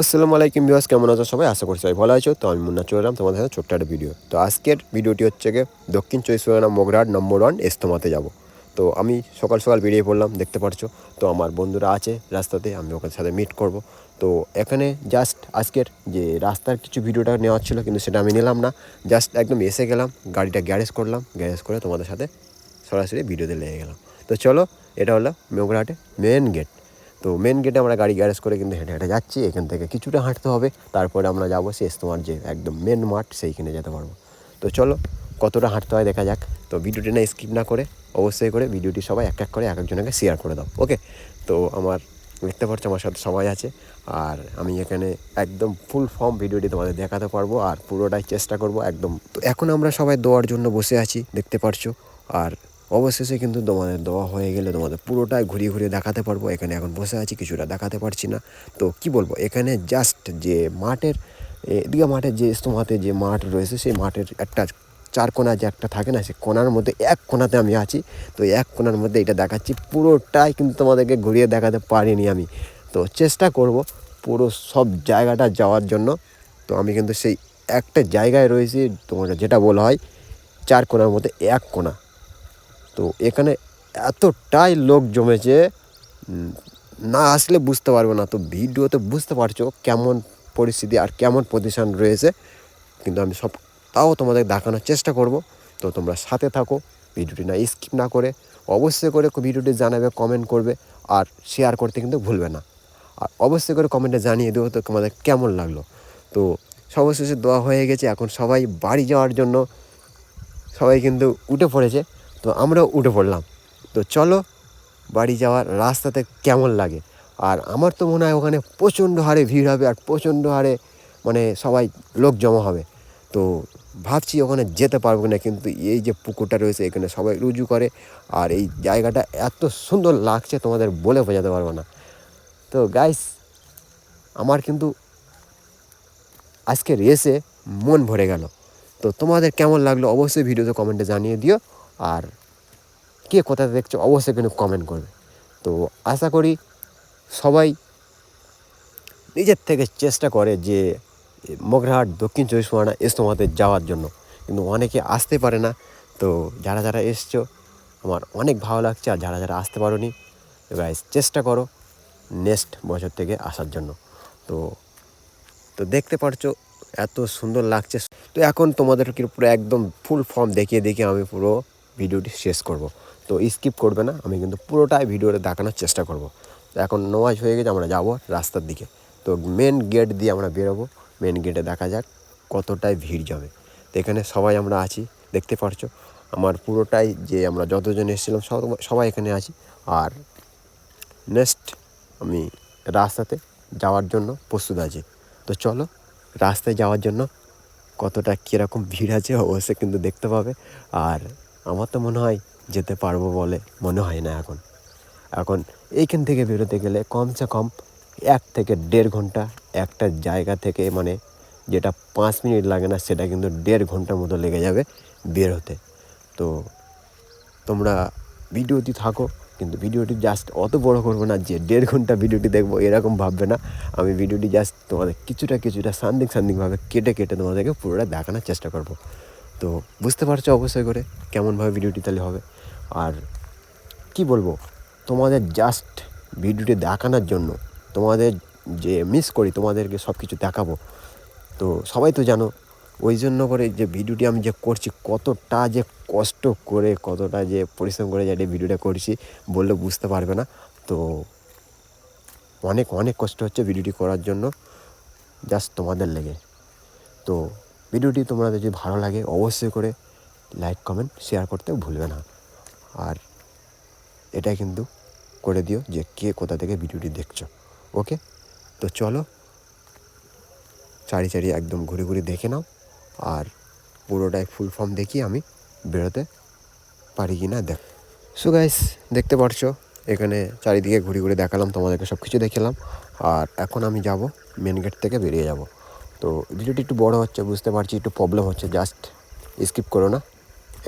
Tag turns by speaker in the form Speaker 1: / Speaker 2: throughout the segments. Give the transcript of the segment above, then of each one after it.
Speaker 1: আসসালামু আলাইকুম বিয়াস কেমন আছো সবাই? আশা করছি সবাই ভালো আছো। তো আমি মুন্না চলে তোমাদের সাথে ছোট্ট একটা ভিডিও তো আজকের ভিডিওটি হচ্ছে গিয়ে দক্ষিণ চব্বিশ পরগনা মোগরাহাট নম্বর ওয়ান এস্তমাতে যাব। তো আমি সকাল সকাল বেরিয়ে পড়লাম, দেখতে পারছ তো আমার বন্ধুরা আছে রাস্তাতে, আমি ওখানে সাথে মিট করব। তো এখানে জাস্ট আজকের যে রাস্তার কিছু ভিডিওটা নেওয়ার ছিল, কিন্তু সেটা আমি নিলাম না। জাস্ট একদম এসে গেলাম, গাড়িটা গ্যারেজ করলাম। গ্যারেজ করে তোমাদের সাথে সরাসরি ভিডিওতে লেগে গেলাম। তো চলো, এটা হলো মোগরাহাটে মেন গেট তো মেন গেটে আমরা গাড়ি গ্যারেজ করে কিন্তু হেঁটে হেঁটে যাচ্ছি, এখান থেকে কিছুটা হাঁটতে হবে, তারপরে আমরা যাব শেষ তোমার যে একদম মেন মাঠ, সেইখানে যেতে পারব। তো চলো, কতটা হাঁটতে হয় দেখা যাক। তো ভিডিওটি না স্কিপ না করে, অবশ্যই করে ভিডিওটি সবাই এক এক করে এক একজনকে শেয়ার করে দাও ওকে তো আমার দেখতে পাচ্ছ আমার সাথে সবাই আছে, আর আমি এখানে একদম ফুল ফর্ম ভিডিওটি তোমাদের দেখাতে পারব, আর পুরোটাই চেষ্টা করব একদম। তো এখন আমরা সবাই দোয়ার জন্য বসে আছি, দেখতে পারছ, আর অবশেষে কিন্তু তোমাদের দেওয়া হয়ে গেলে তোমাদের পুরোটাই ঘুরিয়ে ঘুরিয়ে দেখাতে পারব। এখানে এখন বসে আছি, কিছুটা দেখাতে পারছি না। তো কি বলব, এখানে জাস্ট যে মাঠের এদিকে মাঠের যে ইস্তমাতে যে মাঠ রয়েছে, সেই মাঠের একটা চার কোনা যে একটা থাকে না সে কোনার মধ্যে এক কোনাতে আমি আছি। তো এক কোনার মধ্যে এটা দেখাচ্ছি, পুরোটাই কিন্তু তোমাদেরকে ঘুরিয়ে দেখাতে পারিনি আমি। তো চেষ্টা করব পুরো সব জায়গাটা যাওয়ার জন্য। তো আমি কিন্তু সেই একটা জায়গায় রয়েছি তোমাকে যেটা বলা হয়, চার কোনার মধ্যে এক কোনা। তো এখানে এতটাই লোক জমেছে না আসলে বুঝতে পারবে না। তো ভিডিওতে বুঝতে পারছ কেমন পরিস্থিতি আর কেমন পজিশন রয়েছে। কিন্তু আমি সব তাও তোমাদের দেখানোর চেষ্টা করব। তো তোমরা সাথে থাকো, ভিডিওটি না স্কিপ না করে, অবশ্যই করে ভিডিওটি জানাবে কমেন্ট করবে আর শেয়ার করতে কিন্তু ভুলবে না। আর অবশ্যই করে কমেন্টে জানিয়ে দেবো তো তোমাদের কেমন লাগল। তো সর্বশেষে দেওয়া হয়ে গেছে, এখন সবাই বাড়ি যাওয়ার জন্য সবাই কিন্তু উঠে পড়েছে। তো আমরাও উঠে পড়লাম। তো চলো, বাড়ি যাওয়ার রাস্তাতে কেমন লাগে? আর আমার তো মনে হয় ওখানে প্রচণ্ড হারে ভিড় হবে আর প্রচণ্ড হারে মানে সবাই লোক জমা হবে। তো ভাবছি ওখানে যেতে পারব না কিন্তু এই যে পুকুরটা রয়েছে এখানে সবাই রুজু করে আর এই জায়গাটা এত সুন্দর লাগছে তোমাদের বলে বোঝাতে পারব না। তো গাইস আমার কিন্তু আজকে রেসে মন ভরে গেল। তো তোমাদের কেমন লাগল অবশ্যই ভিডিওতে কমেন্টে জানিয়ে দিও। আর কে কোথাতে দেখছ অবশ্যই কিন্তু কমেন্ট করবে। তো আশা করি সবাই নিজের থেকে চেষ্টা করে যে মগরাহাট, দক্ষিণ চব্বিশ পরগনা, ইস্তমাতে যাওয়ার জন্য। কিন্তু অনেকে আসতে পারে না। তো যারা যারা এসছো, আমার অনেক ভালো লাগছে। আর যারা যারা আসতে পারো নি এবার চেষ্টা করো নেক্সট বছর থেকে আসার জন্য। তো তো দেখতে পারছ, এত সুন্দর লাগছে। তো এখন তোমাদেরকে পুরো একদম ফুল ফর্ম দেখিয়ে দেখিয়ে আমি পুরো ভিডিওটি শেষ করব। তো স্কিপ করবে না, আমি কিন্তু পুরোটাই ভিডিওটা দেখানোর চেষ্টা করব। তো এখন নোয়াজ হয়ে গেছে, আমরা যাব রাস্তার দিকে। তো মেন গেট দিয়ে আমরা বেরোবো মেন গেটে দেখা যাক কতটাই ভিড় জমে। তো এখানে সবাই আমরা আছি, দেখতে পারছ? আমার পুরোটাই যে আমরা যতজন এসেছিলাম সবাই এখানে আছি। আর নেক্সট আমি রাস্তাতে যাওয়ার জন্য প্রস্তুত আছি। তো চলো, রাস্তায় যাওয়ার জন্য কতটা কীরকম ভিড় আছে, অবশ্যই কিন্তু দেখতে পাবে। আর আমার তো মনে হয় যেতে পারব বলে মনে হয় না এখন। এখন এইখান থেকে বেরোতে গেলে কমসে কম এক থেকে দেড় ঘণ্টা একটা জায়গা থেকে মানে যেটা পাঁচ মিনিট লাগে না সেটা কিন্তু দেড় ঘণ্টার মতো লেগে যাবে বের হতে তো তোমরা ভিডিওটি থাকো, কিন্তু ভিডিওটি জাস্ট অত বড় করব না যে দেড় ঘণ্টা ভিডিওটি দেখব এরকম ভাববে না। আমি ভিডিওটি জাস্ট তোমাদের কিছুটা কিছুটা সান্দিক সান্দিকভাবে কেটে কেটে তোমাদেরকে পুরোটা দেখানোর চেষ্টা করব। তো বুঝতে পারছ অবশ্যই করে কেমনভাবে ভিডিওটি তাহলে হবে। আর কি বলব, তোমাদের জাস্ট ভিডিওটি দেখানোর জন্য তোমাদের যে মিস করি, তোমাদেরকে সব কিছু দেখাবো। তো সবাই তো জানো, ওই জন্য করে যে ভিডিওটি আমি যে করছি, কতটা যে কষ্ট করে, কতটা যে পরিশ্রম করে যে ভিডিওটা করছি বললে বুঝতে পারবে না। তো অনেক অনেক কষ্ট হচ্ছে ভিডিওটি করার জন্য জাস্ট তোমাদের লেগে। তো ভিডিওটি তোমাদের যদি ভালো লাগে, অবশ্যই করে লাইক, কমেন্ট, শেয়ার করতে ভুলবে না। আর এটা কিন্তু করে দিও যে কে কোথা থেকে ভিডিওটি দেখছ। ওকে? তো চলো, চারি চারি একদম ঘুরে ঘুরে দেখে নাও। আর পুরোটাই ফুল ফর্ম দেখিয়ে আমি, বেরোতে পারি কি না দেখ। সো গাইস দেখতে পারছ, এখানে চারিদিকে ঘুরে ঘুরে দেখালাম, তোমাদেরকে সব কিছু দেখালাম। আর এখন আমি যাব মেন গেট থেকে বেরিয়ে যাব। তো ভিডিওটি একটু বড় হচ্ছে, বুঝতে পারছি একটু প্রবলেম হচ্ছে জাস্ট স্কিপ করো না।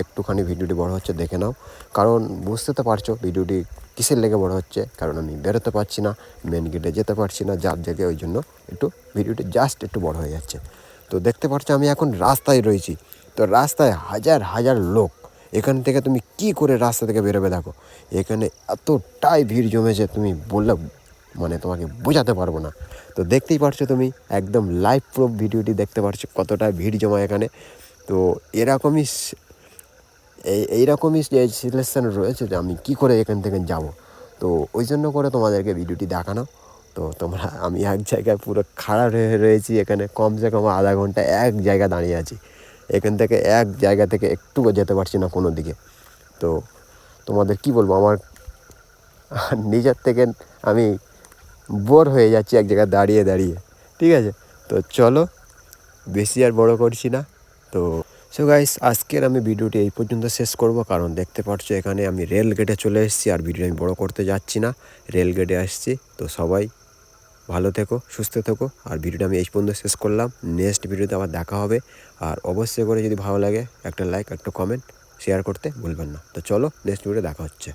Speaker 1: একটুখানি ভিডিওটি বড় হচ্ছে, দেখে নাও। কারণ বুঝতে তো পারছ, ভিডিওটি কিসের লেগে বড় হচ্ছে? কারণ আমি বেরোতে পারছি না মেন গেটে যেতে পারছি না, যার জায়গায় ওই জন্য একটু ভিডিওটি জাস্ট একটু বড় হয়ে যাচ্ছে। তো দেখতে পাচ্ছ আমি এখন রাস্তায় রয়েছি। তো রাস্তায় হাজার হাজার লোক। এখান থেকে তুমি কি করে রাস্তা থেকে বেরোবে, দেখো। এখানে এতটাই ভিড় জমেছে, তুমি বললে মানে তোমাকে বোঝাতে পারব না। তো দেখতেই পারছ তুমি, একদম লাইভ প্রুফ ভিডিওটি দেখতে পারছ কতটা ভিড় জমা এখানে। তো এরকমই এই, এইরকমই সিলেকশন রয়েছে যে আমি কি করে এখান থেকে যাব। তো ওই জন্য করে তোমাদেরকে ভিডিওটি দেখানো। তো তোমরা, আমি এক জায়গায় পুরো খাড়া রয়ে, রয়েছি এখানে কমসে কম আধা ঘণ্টা এক জায়গায় দাঁড়িয়ে আছি। এখান থেকে এক জায়গা থেকে একটুও যেতে পারছি না কোনো দিকে। তো তোমাদের কি বলব, আমার নিজের থেকে আমি বোর হয়ে যাচ্ছি এক জায়গায় দাঁড়িয়ে দাঁড়িয়ে, ঠিক আছে? তো চলো, বেশি আর বড় করছি না। তো সো গাইস আজকের আমি ভিডিওটি এই পর্যন্ত শেষ করব, কারণ দেখতে পাচ্ছ এখানে আমি রেল গেটে চলে এসেছি, আর ভিডিও আমি বড় করতে যাচ্ছি না। রেল গেটে আসছি, তো সবাই ভালো থেকো, সুস্থ থেকো, আর ভিডিওটা আমি এই পর্যন্ত শেষ করলাম। নেক্সট ভিডিওতে আবার দেখা হবে। আর অবশ্যই করে যদি ভালো লাগে, একটা লাইক একটা কমেন্ট শেয়ার করতে ভুলবেন না। তো চলো নেক্সট ভিডিও দেখা হচ্ছে।